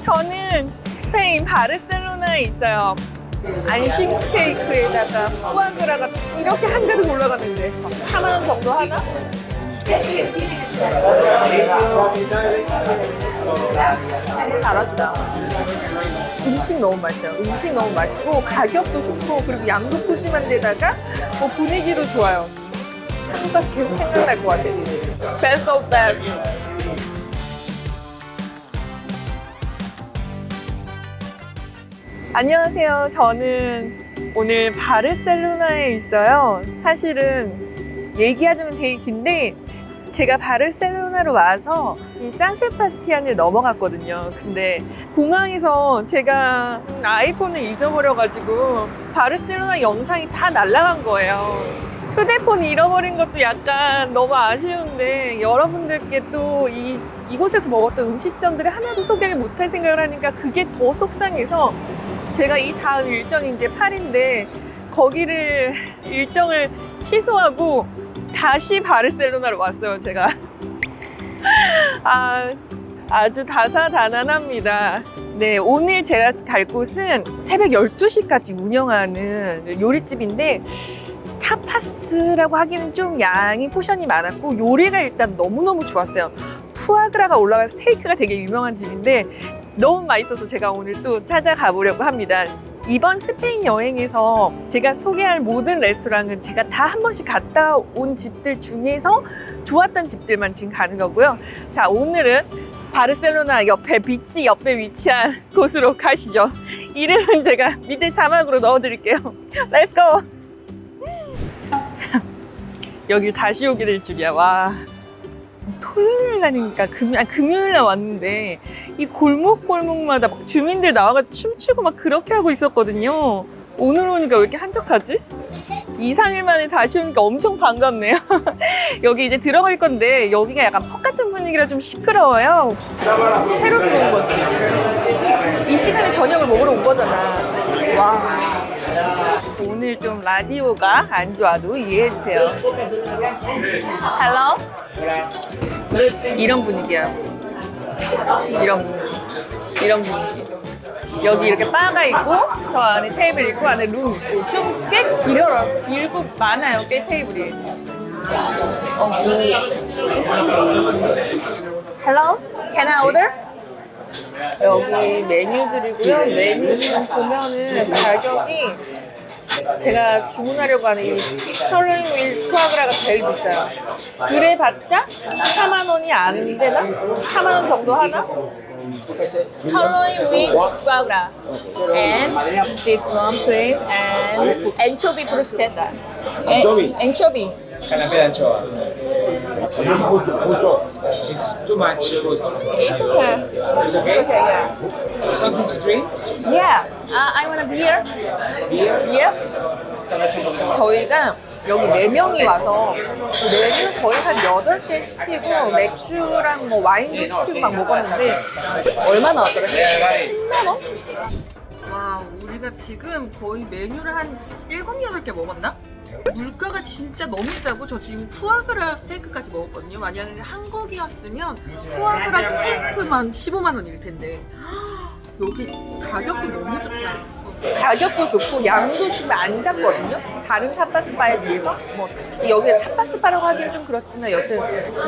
저는 스페인 바르셀로나에 있어요. 안심 스테이크에다가 푸아그라가 이렇게 한 가득 올라가는데 4만 원 정도 하나? 잘 왔다. 음식 너무 맛있어요. 음식 너무 맛있고 가격도 좋고 그리고 양도 푸짐한 데다가 뭐 분위기도 좋아요. 한국 가서 계속 생각날 것 같아. Best of best. 안녕하세요. 저는 오늘 바르셀로나에 있어요. 사실은 얘기하자면 되게 긴데 제가 바르셀로나로 와서 이 산세바스티안을 넘어갔거든요. 근데 공항에서 제가 아이폰을 잊어버려가지고 바르셀로나 영상이 다 날라간 거예요. 휴대폰 잃어버린 것도 약간 너무 아쉬운데 여러분들께 또 이 이곳에서 먹었던 음식점들을 하나도 소개를 못할 생각을 하니까 그게 더 속상해서 제가 이 다음 일정이 이제 8인데 거기를 일정을 취소하고 다시 바르셀로나로 왔어요, 제가. 아, 아주 다사다난합니다. 네, 오늘 제가 갈 곳은 새벽 12시까지 운영하는 요리집인데 타파스라고 하기는 좀 양이 포션이 많았고 요리가 일단 너무너무 좋았어요. 푸아그라가 올라간 스테이크가 되게 유명한 집인데 너무 맛있어서 제가 오늘 또 찾아가 보려고 합니다. 이번 스페인 여행에서 제가 소개할 모든 레스토랑은 제가 다 한 번씩 갔다 온 집들 중에서 좋았던 집들만 지금 가는 거고요. 자, 오늘은 바르셀로나 옆에 비치 옆에 위치한 곳으로 가시죠. 이름은 제가 밑에 자막으로 넣어드릴게요. Let's go! 여길 다시 오게 될 줄이야. 와. 토요일 날이니까 금, 아, 금요일 날 왔는데 이 골목골목마다 막 주민들 나와가지고 춤추고 막 그렇게 하고 있었거든요. 오늘 오니까 왜 이렇게 한적하지? 2, 3일 만에 다시 오니까 엄청 반갑네요. 여기 이제 들어갈 건데 여기가 약간 펍 같은 분위기라 좀 시끄러워요. 새로 들어온 거지. 이 시간에 저녁을 먹으러 온 거잖아. 와. 오늘 좀 라디오가 안 좋아도 이해해 주세요. 헬로? 이런 분위기야. 이런 분위기. 이런 분위기. 여기 이렇게 바가 있고 저 안에 테이블 있고 안에 룸 있고 좀 꽤 길어요. 길고 많아요. 꽤 테이블이. 어, Hello? Can I order? 여기 메뉴들이고요. 메뉴 보면은 가격이 제가 주문하려고 하는 이 설렁 윌 푸아그라가 제일 비싸요. 그래 봤자 4만 원이 안 되나? 4만 원 정도 하나? 설렁 윌 푸아그라 and this one please and anchovy bruschetta. Anchovy? Anchovy. Canapé de anchoa. It's too much food. It's okay. It's okay? Okay, yeah. Something to drink? Yeah. Uh, I want a beer. Beer? Yeah. 저희가 여기 네 명이 와서 메뉴 거의 한 8개 시키고 맥주랑 뭐 와인도 시키고 막 먹었는데 얼마 나왔더라? 10만 원? 와 우리가 지금 거의 메뉴를 한 7, 8개 먹었나? 물가가 진짜 너무 싸고 저 지금 푸아그라 스테이크까지 먹었거든요 만약에 한국이었으면 푸아그라 스테이크만 15만 원일 텐데 여기 가격도 너무 좋다 가격도 좋고 양도 지금 안 작거든요. 다른 타파스바에 비해서 뭐 여기 타파스바라고 하기는 좀 그렇지만 여튼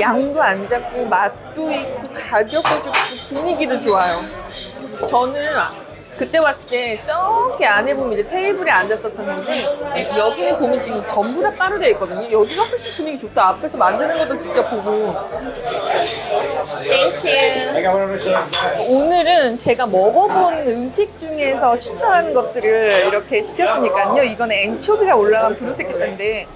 양도 안 작고 맛도 있고 가격도 좋고 분위기도 좋아요. 저는 그때 왔을 때 저기 안에 보면 이제 테이블에 앉았었었는데 여기는 보면 지금 전부 다 따로 되어 있거든요. 여기가 훨씬 분위기 좋다. 앞에서 만드는 것도 직접 보고. 오늘은 제가 먹어본 음식 중에서 추천하는 것들을 이렇게 시켰으니까요. 이거는 앵초비가 올라간 브루세키인데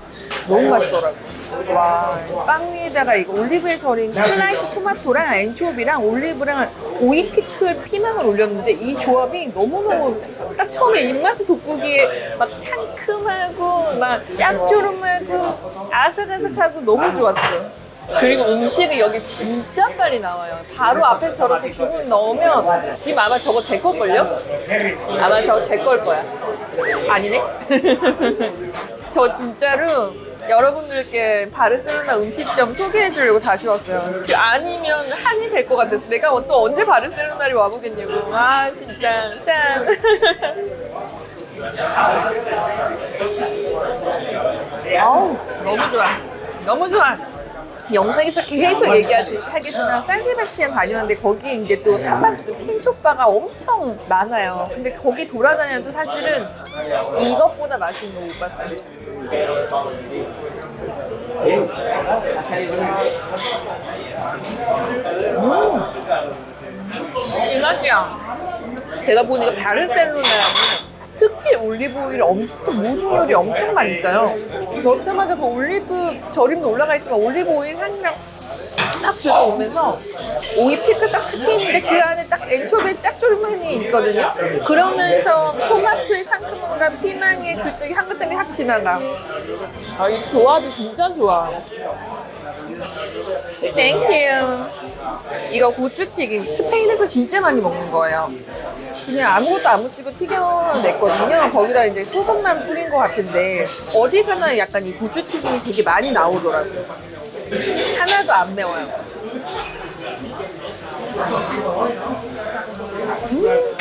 너무 맛있더라고요. 와, 빵 위에다가 이거 올리브에 절인 슬라이스 토마토랑 앵초비랑 올리브랑 오이 피클 피망을 올렸는데 이 조합이 너무너무 딱 처음에 입맛을 돋구기에 막 상큼하고 막 짭조름하고 아삭아삭하고 너무 좋았어요. 그리고 음식이 여기 진짜 빨리 나와요. 바로 앞에 저렇게 주문 넣으면 지금 아마 저거 제 걸걸요? 아마 저거 제 걸 거야. 아니네? 저 진짜로 여러분들께 바르셀로나 음식점 소개해주려고 다시 왔어요. 그 아니면 한이 될 것 같아서 내가 또 언제 바르셀로나를 와보겠냐고. 아 진짜 짠. 아우 너무 좋아. 너무 좋아. 영상에서 계속 얘기하겠지만 산세바스티안 다녔는데 거기 이제 또 타파스 핀초바가 엄청 많아요. 근데 거기 돌아다녀도 사실은 이것보다 맛있는 거 못 봤어요. 음. 이 맛이야. 제가 보니까 바르셀로나는 특히 올리브 오일이 엄청 모든 요리 엄청 많이 써요. 넣자마자 그 올리브 절임도 올라가 있지만 올리브 오일 향이랑 딱 들어오면서 오이 피클 딱 씹히는데 그 안에 딱 엔초비 짭조름함이 있거든요. 그러면서 토마토의 상큼함과 피망의 그 향긋 때문에 확 지나가. 아, 이 조합이 진짜 좋아. 땡큐. 이거 고추튀김 스페인에서 진짜 많이 먹는 거예요. 그냥 아무것도 안 묻히고 튀겨냈거든요. 거기다 이제 소금만 뿌린 것 같은데 어디 가나 약간 이 고추튀김이 되게 많이 나오더라고요. 하나도 안 매워요. 음,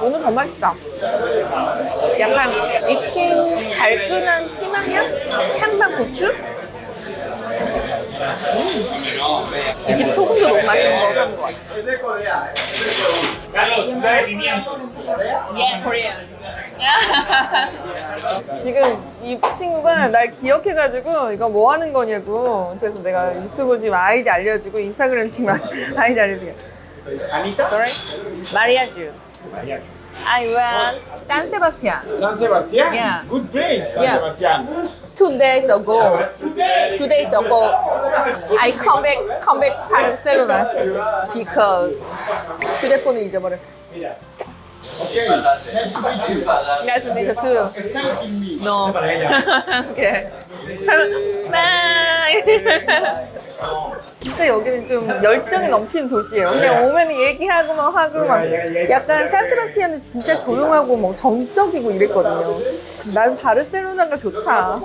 오늘 더 맛있다. 약간 익힌 달큰한 피망향? 향방 고추? 음. 이집 소금도 너무 맛있는 거 같아. Yeah, Korean. 지금 이 친구가 날 기억해가지고 이거 뭐 하는 거냐고 그래서 내가 유튜브 지금 아이디 알려주고 인스타그램 지금 아이디 알려주게 Anita? Sorry? 마리아주 I want San Sebastian San Sebastian? Yeah. Good place, San Yeah. Sebastian. two days ago two days ago I come back come back Barcelona because 휴대폰을 잊어버렸어 Okay, nice to meet you. Nice to meet you too. No. okay. Bye. 진짜 여기는 좀 열정이 넘치는 도시예요. 그냥 오면 얘기하고 막 하고 막 약간 산세바스티안은 진짜 조용하고 뭐 정적이고 이랬거든요. 난 바르셀로나가 좋다.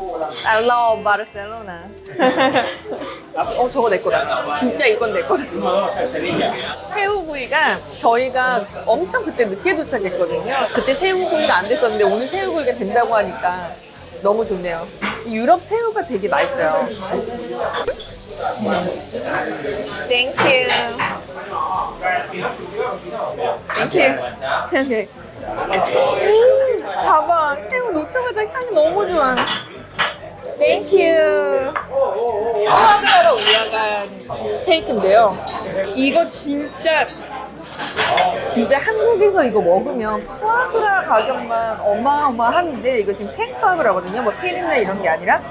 I love 바르셀로나. 어 저거 내 거다. 진짜 이건 내 거다. 새우구이가 저희가 엄청 그때 늦게 도착했거든요. 그때 새우구이가 안 됐었는데 오늘 새우구이가 된다고 하니까 너무 좋네요. 이 유럽 새우가 되게 맛있어요. 땡큐. 땡큐. 땡큐. 음, 봐봐. 새우 놓자마자 향이 너무 좋아. 땡큐. 포아그라로 올라간 스테이크인데요. 이거 진짜 진짜 한국에서 이거 먹으면 푸아그라 가격만 어마어마한데 이거 지금 생푸아그라거든요. 뭐 테리나 이런 게 아니라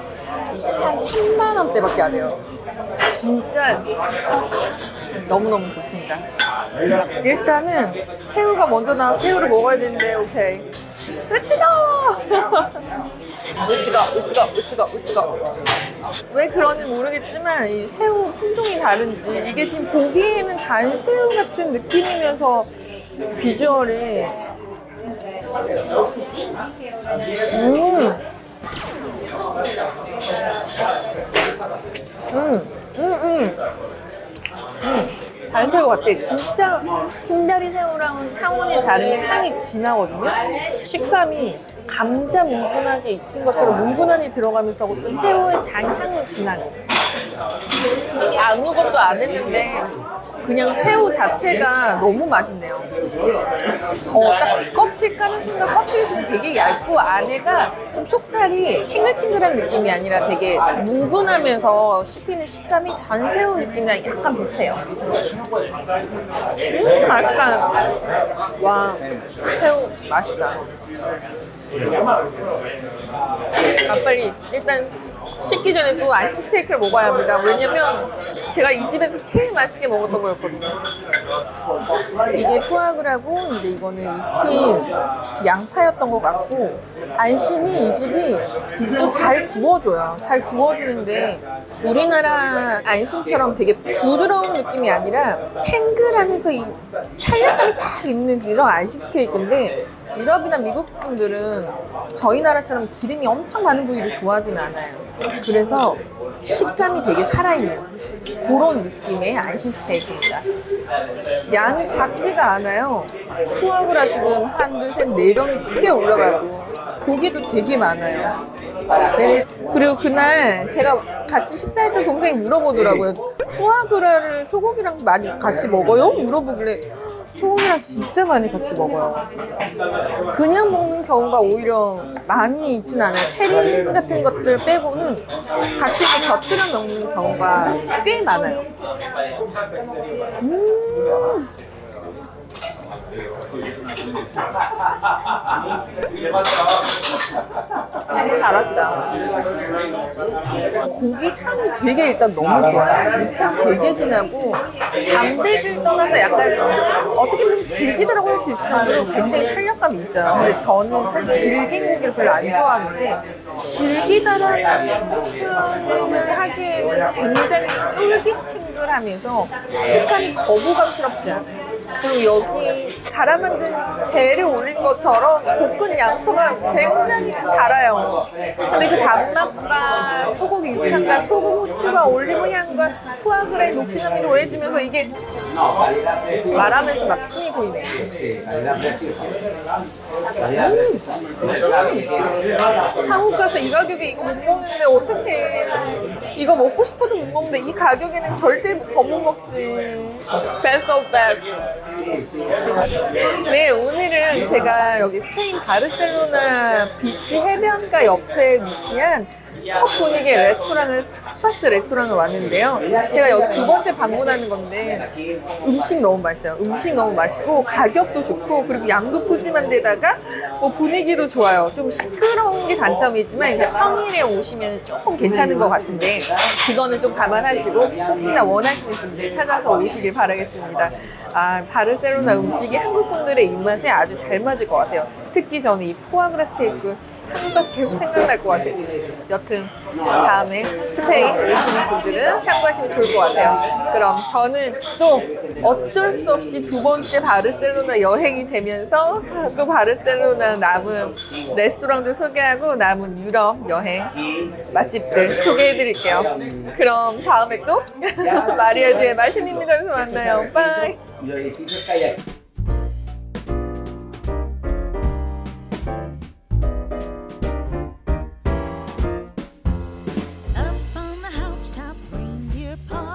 한 3만 원대밖에 안 해요. 진짜 너무너무 좋습니다. 일단은 새우가 먼저 나와 새우를 먹어야 되는데 오케이. 으 뜨거워! 으 뜨거, 으 뜨거, 으 뜨거, 으 뜨거. 왜 그런지 모르겠지만 이 새우 품종이 다른지 이게 지금 보기에는 단 새우 같은 느낌이면서 비주얼이 음. 음, 음, 음. 음. 다른 새우 같아. 진짜 흰다리 새우랑은 차원이 다른 향이 진하거든요. 식감이 감자 뭉근하게 익힌 것처럼 뭉근하니 들어가면서 또 새우의 단향이 진하네. 아무것도 안 했는데 그냥 새우 자체가 너무 맛있네요. 어, 딱 껍질 까는 순간 껍질이 좀 되게 얇고 안에가 좀 속살이 탱글탱글한 느낌이 아니라 되게 뭉근하면서 씹히는 식감이 단새우 느낌이랑 약간 비슷해요. 음, 맛있다. 와, 새우 맛있다. 아, 빨리 일단 식기 전에 또 안심 스테이크를 먹어야 합니다. 왜냐면 제가 이 집에서 제일 맛있게 먹었던 거였거든요. 이게 포아그라고 이제 이거는 익힌 양파였던 것 같고 안심이 이 집이 또 잘 구워줘요. 잘 구워주는데 우리나라 안심처럼 되게 부드러운 느낌이 아니라 탱글하면서 이 탄력감이 딱 있는 그런 안심 스테이크인데 유럽이나 미국 분들은 저희 나라처럼 기름이 엄청 많은 부위를 좋아하진 않아요. 그래서 식감이 되게 살아있는 그런 느낌의 안심 스테이크입니다. 양이 작지가 않아요. 포아그라 지금 한, 둘, 셋, 네 덩이 크게 올라가고 고기도 되게 많아요. 네. 그리고 그날 제가 같이 식사했던 동생이 물어보더라고요. 포아그라를 소고기랑 많이 같이 먹어요? 물어보길래 소고기랑 진짜 많이 같이 먹어요. 그냥 먹는 경우가 오히려 많이 있진 않아요. 테린 같은 것들 빼고는 같이 이렇게 곁들여 먹는 경우가 꽤 많아요. 음. 참 잘했다. 고기 향이 되게 일단 너무 좋아요. 육향 되게 진하고 담백을 떠나서 약간 어떻게 보면 질기다라고 할 수 있을 정도로 굉장히 탄력감이 있어요. 근데 저는 사실 질긴 고기를 별로 안 좋아하는데 질기다라는 표현을 하기에는 굉장히 쫄깃탱글하면서 식감이 거부감스럽지 않아요. 그리고 여기 갈아 만든 게를 올린 것처럼 볶은 양파가 굉장히 달아요. 근데 그 단맛과 소고기 육향과 소금 후추와 올리브 향과 푸아그라의 녹진함이 더해지면서 이게 말하면서 막 침이 고이네. 한국 가서 이 가격에 이거 못 먹는데 어떡해. 이거 먹고 싶어도 못 먹는데 이 가격에는 절대 더 못 먹지. Best of best. 네, 오늘은 제가 여기 스페인 바르셀로나 비치 해변가 옆에 위치한 컵 분위기의 레스토랑을 타파스 레스토랑을 왔는데요. 제가 여기 두 번째 방문하는 건데 음식 너무 맛있어요. 음식 너무 맛있고 가격도 좋고 그리고 양도 푸짐한 데다가 뭐 분위기도 좋아요. 좀 시끄러운 게 단점이지만 이제 평일에 오시면 조금 괜찮은 것 같은데 그거는 좀 감안하시고 혹시나 원하시는 분들 찾아서 오시길 바라겠습니다. 아 바르셀로나 음식이 한국 분들의 입맛에 아주 잘 맞을 것 같아요. 특히 저는 이 포아그라 스테이크 한국 가서 계속 생각날 것 같아요. 여튼 다음에 스페인 오시는 분들은 참고하시면 좋을 것 같아요. 그럼 저는 또 어쩔 수 없이 두 번째 바르셀로나 여행이 되면서 또 바르셀로나 남은 레스토랑들 소개하고 남은 유럽 여행 맛집들 소개해 드릴게요. 그럼 다음에 또 마리아주의 미장에서 만나요. 빠이.